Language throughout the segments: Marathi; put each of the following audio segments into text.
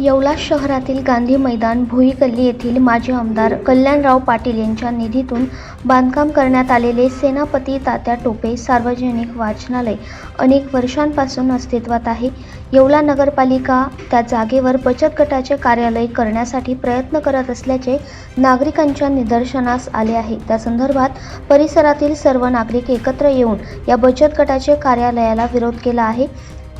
येवला शहरातील गांधी मैदान भुईकल्ली येथील माजी आमदार कल्याणराव पाटील यांच्या निधीतून बांधकाम करण्यात आलेले सेनापती तात्या टोपे सार्वजनिक वाचनालय अनेक वर्षांपासून अस्तित्वात आहे. येवला नगरपालिका त्या जागेवर बचत गटाचे कार्यालय करण्यासाठी प्रयत्न करत असल्याचे नागरिकांच्या निदर्शनास आले आहे. त्या संदर्भात परिसरातील सर्व नागरिक एकत्र येऊन या बचत गटाचे कार्यालयाला विरोध केला आहे.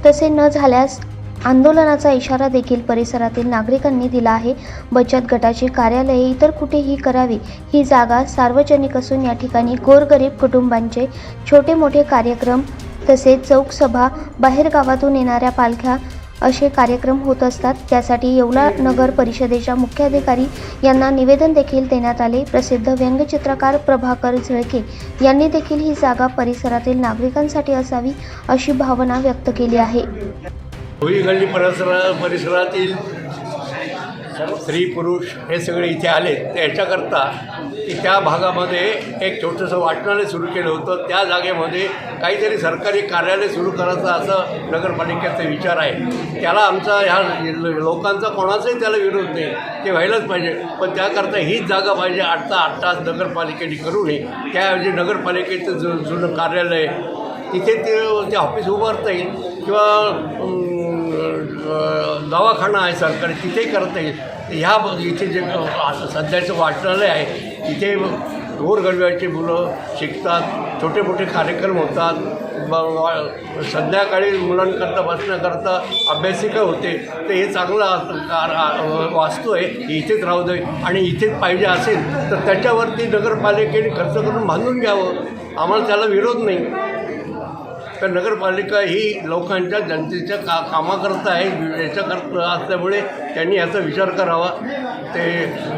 तसे न झाल्यास आंदोलनाचा इशारा देखील परिसरातील नागरिकांनी दिला आहे. बचत गटाची कार्यालये इतर कुठेही करावी ही जागा सार्वजनिक असून या ठिकाणी गोरगरीब कुटुंबांचे छोटे मोठे कार्यक्रम तसेच चौकसभा बाहेरगावातून येणाऱ्या पालख्या असे कार्यक्रम होत असतात. त्यासाठी येवला नगर परिषदेच्या मुख्याधिकारी यांना निवेदन देखील देण्यात आले. प्रसिद्ध व्यंगचित्रकार प्रभाकर झळके यांनी देखील ही जागा परिसरातील नागरिकांसाठी असावी अशी भावना व्यक्त केली आहे. होईगल्ली परिसरा परिसरातील स्त्री पुरुष हे सगळे इथे आले. त्याच्याकरता की त्या भागामध्ये एक छोटंसं वाचनालय सुरू केलं होतं. त्या जागेमध्ये काहीतरी सरकारी कार्यालय सुरू करायचं असं नगरपालिकेचा विचार आहे. त्याला आमचा ह्या लोकांचा कोणाचाही त्याला विरोध नाही. ते व्हायलाच पाहिजे. पण त्याकरता हीच जागा पाहिजे. आठ तास आठ तास नगरपालिकेने करू नये. त्याऐवजी नगरपालिकेचं जु जुनं कार्यालय तिथे ते ते ऑफिस उभारता येईल. किंवा दवाखाना आहे सरकारी तिथेही करता येईल ह्या ब- इथे जे सध्याचं वाटणारे आहे तिथे गोरगरब्याची मुलं शिकतात छोटे मोठे कार्यक्रम होतात. संध्याकाळी मुलांकरता बसण्याकरता अभ्यासिका होते. तर हे चांगलं कार- वास्तू आहे इथेच राहू दे. आणि इथेच पाहिजे असेल तर त्याच्यावरती नगरपालिकेने खर्च करून बांधून घ्यावं. आम्हाला त्याला विरोध नाही. तर नगरपालिका ही लोकांच्या जनतेच्या का कामाकरता आहे याच्याकरता असल्यामुळे त्यांनी याचा विचार करावा. ते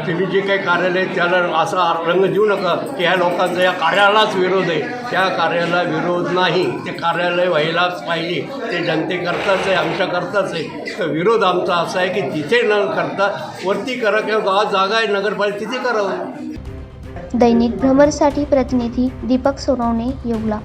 तुम्ही जे काही कार्यालय त्याला असा रंग देऊ नका की ह्या लोकांचा या कार्यालाच विरोध आहे. त्या कार्याला विरोध नाही. ते कार्यालय व्हायलाच पाहिजे. ते जनतेकरताच आहे आमच्याकरताच आहे. तर विरोध आमचा असा आहे की तिथे न करता वरती करा किंवा गावात जागा आहे नगरपालिका तिथे करावं. दैनिक भ्रमरसाठी प्रतिनिधी दीपक सोनवणे येवला.